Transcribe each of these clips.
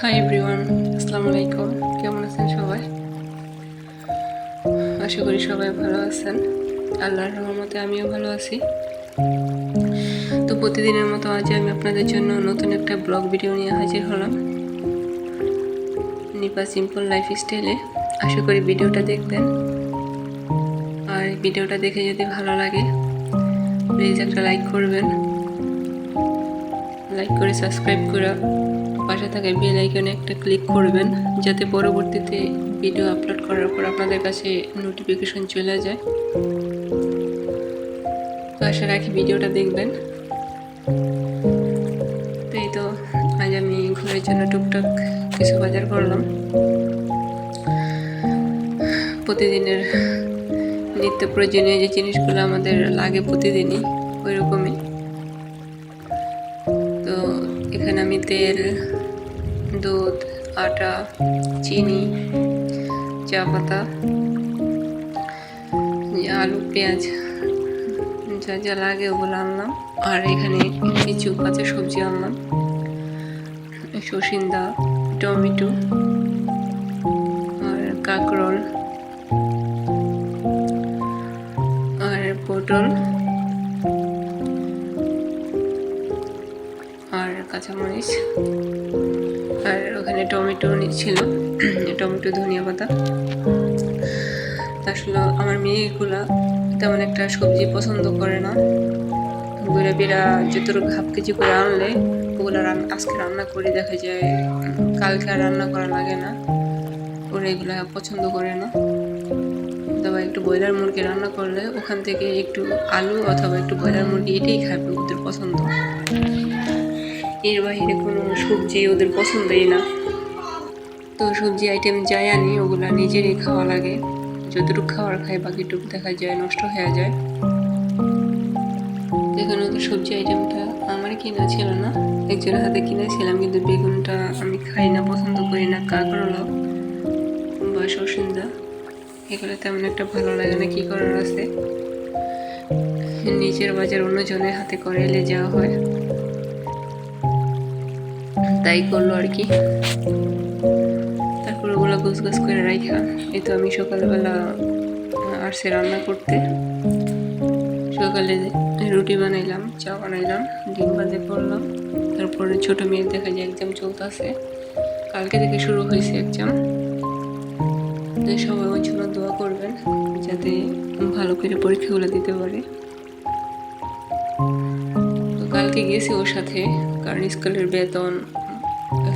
Hi everyone আসসালামু আলাইকুম কেমন আছেন সবাই? আশা করি সবাই ভালো আছেন। আল্লাহর রহমতে আমিও ভালো আছি। তো প্রতিদিনের মতো আজ আমি আপনাদের জন্য নতুন একটা ব্লগ ভিডিও নিয়ে হাজির হলাম। নিপা সিম্পল লাইফ স্টাইলে আশা করি ভিডিওটা দেখবেন। আর ভিডিওটা দেখে যদি ভালো লাগে প্লিজ একটা লাইক করবেন। লাইক করে সাবস্ক্রাইব করে। পাশে থাকা বেল আইকনে একটা ক্লিক করবেন, যাতে পরবর্তীতে ভিডিও আপলোড করার পর আপনাদের কাছে নোটিফিকেশন চলে যায়। তো আশা রাখি ভিডিওটা দেখবেন। তো এই তো আজ আমি ঘরের জন্য টুকটাক কিছু বাজার করলাম। প্রতিদিনের নিত্য প্রয়োজনীয় যে জিনিসগুলো আমাদের লাগে প্রতিদিনই ওই রকমই এখানে আমি তেল, দুধ, আটা, চিনি চা পাতা আলু, পেঁয়াজ, যা যা লাগে ওগুলো আনলাম। আর এখানে কিছু কাঁচা সবজি আনলাম। সসিন্দা টমেটো, আর কাঁকরোল, আর পটল। কাঁচামরিচ আর ওখানে টমেটো ছিল টমেটো, ধনিয়া পাতা। আসলে আমার মেয়েগুলা তেমন একটা সবজি পছন্দ করে না। ওগুলো বেড়া যতটুকু হাফ কেজি করে আনলে ওগুলো আজকে রান্না করে, দেখা যায় কালকে আর রান্না করা লাগে না। ওরা এগুলো পছন্দ করে না। অথবা একটু ব্রয়লার মুরগি রান্না করলে ওখান থেকে একটু আলু অথবা একটু ব্রয়লার মুরগি এটাই খাবে ওদের পছন্দ। এর বাইরে কোনো সবজি ওদের পছন্দই না। তো সবজি আইটেম যাই আনি, ওগুলো নিজেরই খাওয়া লাগে। যতটুকু খাওয়ার খাই, বাকিটুকু দেখা যায়, নষ্ট হয়ে যায়। যেখানে ওদের সবজি আইটেমটা আমার কিনা ছিল না। একজনের হাতে কিনেছিলাম, কিন্তু বেগুনটা আমি খাই না, পছন্দ করি না, কাঁকরোল বা সসিন্দা এগুলো তেমন একটা ভালো লাগে না, কী করার আছে? নিজের বাজার অন্যজনের হাতে করে এলে যাওয়া হয়। তাই করল আর কি তারপর ওগুলো গুছ গুছ করে রাখা এই তো আমি সকালবেলা আসছে রান্না করতে সকালে রুটি বানাইলাম চা বানাইলাম ডিম বাজে করলাম তারপরে ছোট মেয়ের দেখা যায় এক্সাম চলতেছে কালকে থেকে শুরু হয়েছে এক্সাম সবাই ওর জন্য দোয়া করবেন যাতে ভালো করে পরীক্ষাগুলো দিতে পারে তো কালকে গেছি ওর সাথে কারণ স্কুলের বেতন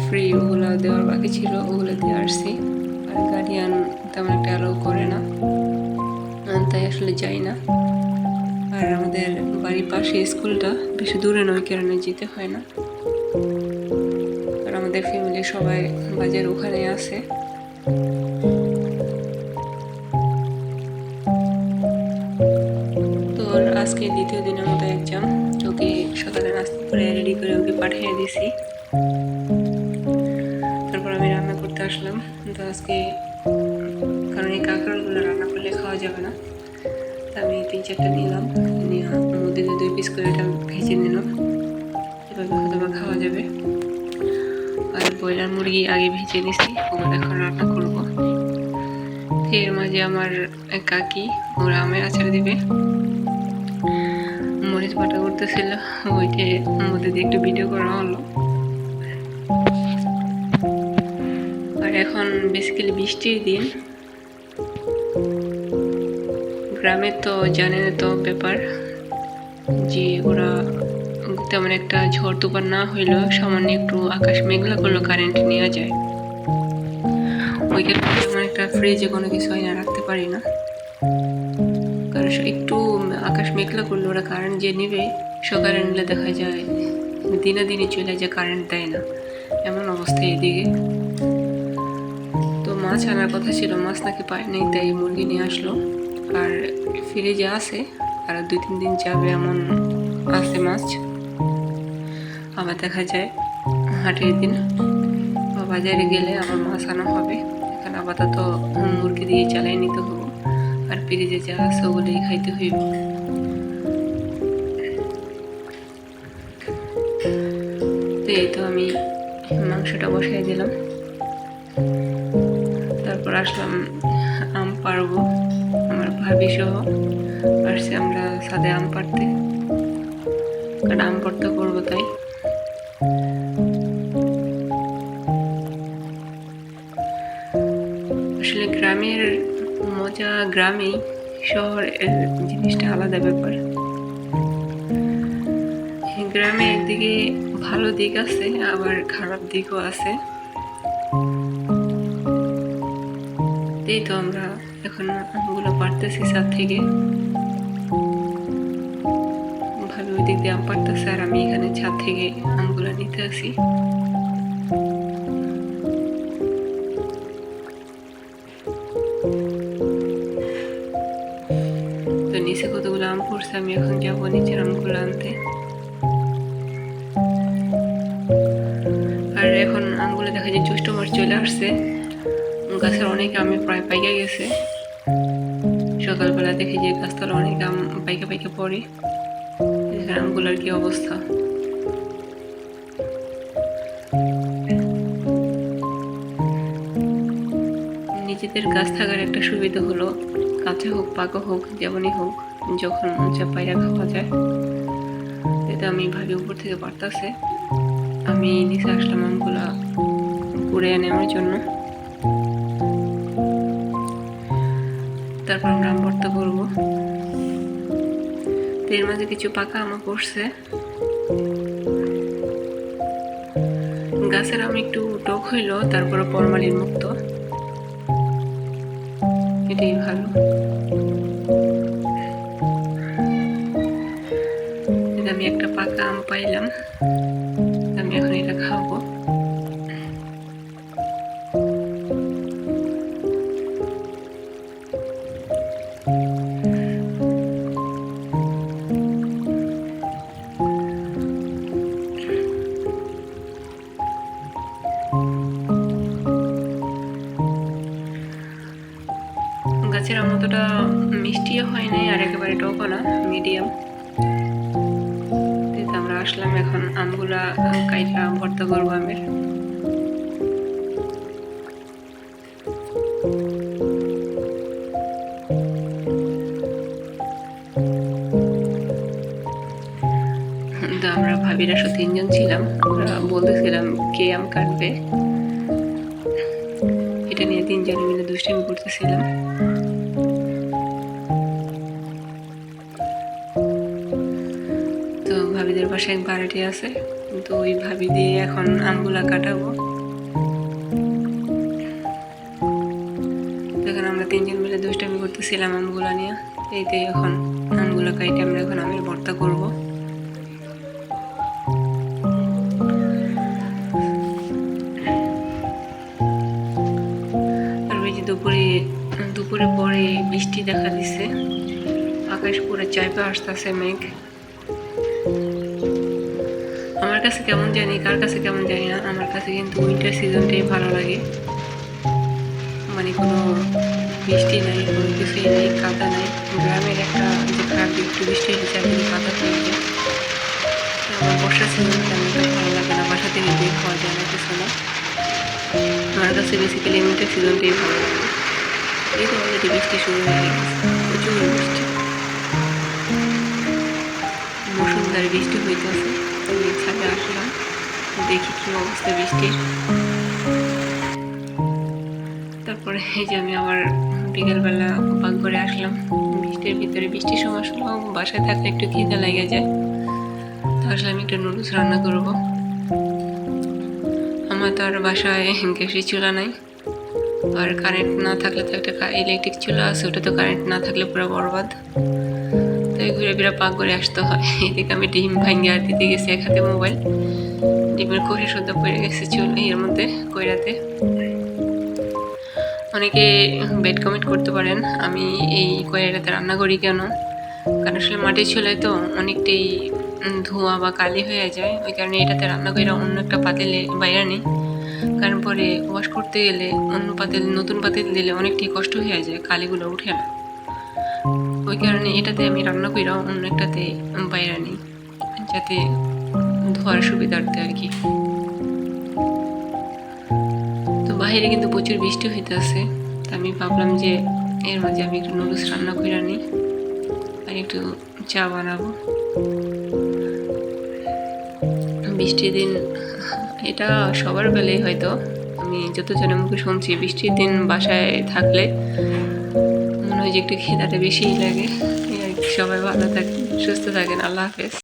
ফ্রি ওগুলো দেওয়ার বাকি ছিল, ওগুলো দিয়ে আসছি। আর গার্ডিয়ান তেমন একটা অ্যালাউ করে না। তাই আসলে যাই না। আর আমাদের বাড়ির পাশে স্কুলটা বেশি দূরে নয় কারণে যেতে হয় না। আর আমাদের ফ্যামিলি সবাই বাজার ওখানে আছে। তো আজকে দ্বিতীয় দিনের মতো এক্সাম ওকে সকালে নাস্তা করে রেডি করে ওকে পাঠিয়ে দিছি। আসলাম। তো আজকে কারণ এই কাঁকড়গুলো রান্না করলে খাওয়া যাবে না। আমি তিন চারটা নিলাম। নিয়ে মধ্যে দুই পিস করে এটা ভেজে নিলাম। এভাবে হয়তো বা খাওয়া যাবে। আর ব্রয়লার মুরগি আগে ভেজে নিছি। ওগুলো এখন রান্না করব। এর মাঝে আমার কাকি ওরা আমের আচার দিবে। মরিচ বাটা করতেছিল। ওইটা মধ্যে দিয়ে একটু ভিডিও করা হলো। এখন বেসিক্যালি বৃষ্টির দিন। গ্রামে তো জানেন তো ব্যাপার যে ওরা তেমন একটা ঝড় তুফান না হইলেও সামান্য একটু আকাশ মেঘলা করল কারেন্ট নেওয়া যায়। ওইখানে তেমন একটা ফ্রিজে কোনো কিছু হয় না রাখতে পারি না। কারণ একটু আকাশ মেঘলা করলে ওরা কারেন্ট যে নেবে সকালে নিলে দেখা যায় দিনে দিনে চলে যায় কারেন্ট দেয় না। এমন অবস্থা এদিকে। মাছ আনার কথা ছিল, মাছ নাকি পায় নাই, তাই মুরগি নিয়ে আসলো। আর ফিরে ফ্রিজে আছে আর দুই তিন দিন যাবে এমন আছে মাছ। আবার দেখা যায়, হাটের দিন বা বাজারে গেলে আবার মাছ আনা হবে। এখানে আপাতত মুরগি দিয়ে চালাই নিতে হবে, আর ফ্রিজে যা আছে ওগুলোই খাইতে হইব। তো এই তো আমি মাংসটা বসাই দিলাম। আসলাম, আম পারব। আমার ভাবি সহ আসছে আমরা সাদে আম পারতে কারণ আম পারতে করব তাই। আসলে গ্রামের মজা গ্রামেই, শহরের জিনিসটা আলাদা ব্যাপার। গ্রামে একদিকে ভালো দিক আছে, আবার খারাপ দিকও আছে। এই তো আমরা এখন আমগুলো পারতেছি ছাদ থেকে। ভাবে ওই দিক দিয়ে আম পারতেছে আর আমি এখানে ছাদ থেকে আমগুলো নিতে আসি তো নিচে কতগুলো আম পড়ছে, আমি এখন যাব নিচের আমগুলো আনতে। আর এখন আমগুলো দেখা যায় জ্যৈষ্ঠ মাস চলে আসছে। গাছের অনেক আমে প্রায় পাইকা গেছে। সকালবেলা দেখি যে গাছতলা অনেক আম পাইকা পাইকা পড়ে। আমগুলোর কি অবস্থা? নিজেদের গাছ থাকার একটা সুবিধা হলো, কাঁচা হোক, পাকা হোক, যেমনই হোক, যখন মন পায়রা খাওয়া যায়। এটা আমি ভাবি উপর থেকে পারতাছে আমি নিচে আসলাম আমগুলা কুড়ে নেওয়ার জন্য। তারপর আমরা আম ভর্তা করব। এর মাঝে কিছু পাকা আমা পড়ছে গাছের আম একটু টক হইল, তারপরে ফরমালিন মুক্ত। এটাই ভালো। আমি একটা পাকা আম পাইলাম। অতটা মিষ্টিও হয় নাই, আর একেবারে টকও না মিডিয়াম আমরা আসলাম এখন আমগুলা কাইটা ভর্তা করব আমের আমরা ভাবিরা শুধু তিনজন ছিলাম, আমরা বলতেছিলাম কে আম কাটবে। এটা নিয়ে তিনজনে মিলে দুষ্টামি করতেছিলাম। পাশে এক বাড়িটি আছে, তো ওই ভাবি দিয়ে এখন আমগুলা কাটাবো। এখন আমরা তিনজন মিলে দুষ্টামি করতেছিলাম আমগুলা নিয়ে এইতে এখন আমগুলা কাইটে আমরা এখন আমের ভর্তা করব। দুপুরে দুপুরে পরে বৃষ্টি দেখা দিছে, আকাশ পুরো চাইপে আসতেছে মেঘ। কেমন জানি, কার কাছে কেমন জানি না, আমার কাছে কিন্তু উইন্টার সিজনটাই ভালো লাগে। মানে কোনো বৃষ্টি নাই, কোনো কিছুই নেই, কাদা নাই। গ্রামের একটা যে খারাপ একটু বৃষ্টি হয়েছে চারদিকে কাদা হয়ে যায় আমার বর্ষা সিজনটা আমার ভালো লাগে না বাসা থেকে বের হওয়া যায় না কিছু না। আমার কাছে বেসিক্যালি উইন্টার সিজনটাই ভালো লাগে। এই তো অলরেডি বৃষ্টি শুরু হয়ে গেছে, প্রচুর বৃষ্টি। মুসুলধারে বৃষ্টি হইতেছে আমি ছাদে আসলাম, দেখি কি অবস্থা বৃষ্টির। তারপরে এই যে আমি আবার বিকেলবেলা পাক করে আসলাম, বৃষ্টির ভিতরে বৃষ্টির সময় আসলে বাসায় থাকলে একটু খিদে লেগে যায়। তো আসলে আমি একটু নুডলস রান্না করব। আমার তো আর বাসায় গ্যাসের চুলা নাই, আর কারেন্ট না থাকলে তো একটা ইলেকট্রিক চুলা আছে ওটা তো কারেন্ট না থাকলে পুরো বরবাদ। ঘুরে ফিরে পাক করে আসতে হয়। এদিকে আমি ডিম ভাঙ্গে আর দিতে গেছি এক হাতে মোবাইল ডিমের কোষে শুদ্ধ পড়ে গেছে চুল এর মধ্যে কইরাতে। অনেকে বেড কমেন্ট করতে পারেন, আমি এই কয়রাতে রান্না করি কেন? কারণ আসলে মাটির চুলায় তো অনেকটাই ধোঁয়া বা কালি হয়ে যায়। ওই কারণে এটাতে রান্না করে অন্য একটা পাতিলে বাইরে নিই। কারণ পরে ওয়াশ করতে গেলে অন্য পাতিল, নতুন পাতিল দিলে অনেকটাই কষ্ট হয়ে যায়, কালিগুলো উঠে না। ওই কারণে এটাতে আমি রান্না কইরা অন্য একটাতে বাইরে নিই যাতে ধোয়ার সুবিধার্থে আর কি। তো বাইরে কিন্তু প্রচুর বৃষ্টি হইতেছে, তা আমি ভাবলাম যে এর মাঝে আমি একটু নুডলস রান্না করে নিই আর একটু চা বানাবো। বৃষ্টির দিন, এটা সবার বেলায় হয়তো, আমি যতজনের মুখে শুনছি, বৃষ্টির দিন বাসায় থাকলে হয় যে একটু খেদাটা বেশিই লাগে। সবাই ভালো থাকেন সুস্থ থাকেন আল্লাহ হাফেজ